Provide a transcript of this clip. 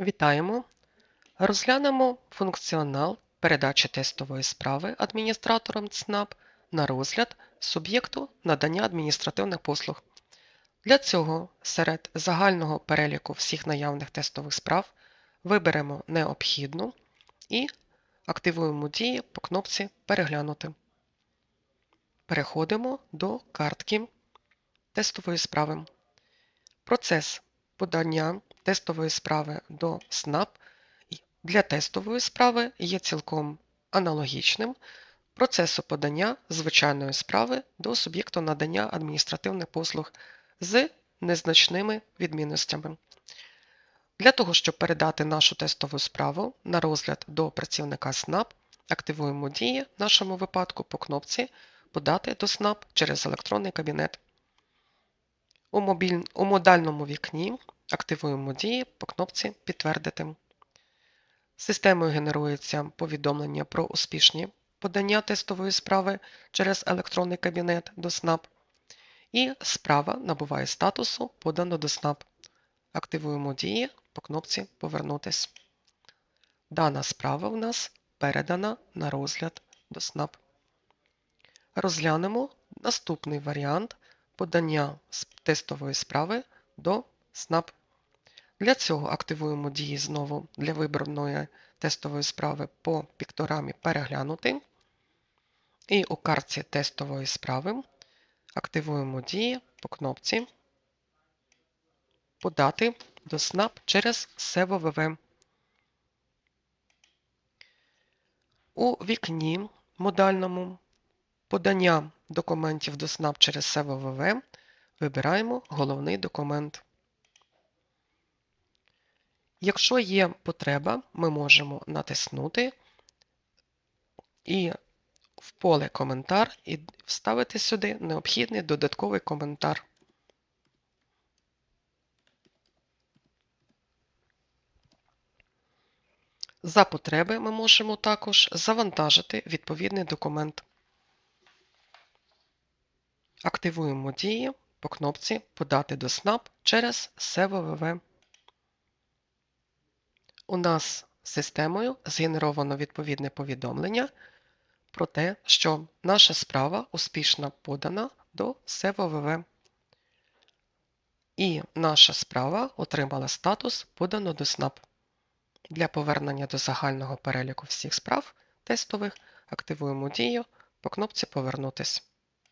Вітаємо! Розглянемо функціонал передачі тестової справи адміністратором ЦНАП на розгляд суб'єкту надання адміністративних послуг. Для цього серед загального переліку всіх наявних тестових справ виберемо необхідну і активуємо дії по кнопці Переглянути. Переходимо до картки тестової справи. Процес подання тестової справи до СНАП для тестової справи є цілком аналогічним процесу подання звичайної справи до суб'єкту надання адміністративних послуг з незначними відмінностями. Для того, щоб передати нашу тестову справу на розгляд до працівника СНАП, активуємо дії в нашому випадку по кнопці Подати до СНАП через електронний кабінет. У, модальному вікні активуємо дії по кнопці Підтвердити. Системою генерується повідомлення про успішні подання тестової справи через електронний кабінет до СНАП. І справа набуває статусу Подано до СНАП. Активуємо дії по кнопці Повернутись. Дана справа в нас передана на розгляд до СНАП. Розглянемо наступний варіант подання тестової справи до СНАП. Для цього активуємо дії знову для вибраної тестової справи по пікторамі Переглянути. І у картці тестової справи активуємо дії по кнопці Подати до СНАП через СЕВОВВ. У вікні модальному подання документів до СНАП через СЕВОВВ вибираємо головний документ. Якщо є потреба, ми можемо натиснути і в поле коментар і вставити сюди необхідний додатковий коментар. За потреби ми можемо також завантажити відповідний документ. Активуємо дії по кнопці Подати до СНАП через СЕВОВВ. У нас системою згенеровано відповідне повідомлення про те, що наша справа успішно подана до СЕВОВВ. І наша справа отримала статус Подано до СНАП. Для повернення до загального переліку всіх справ тестових активуємо дію по кнопці Повернутись.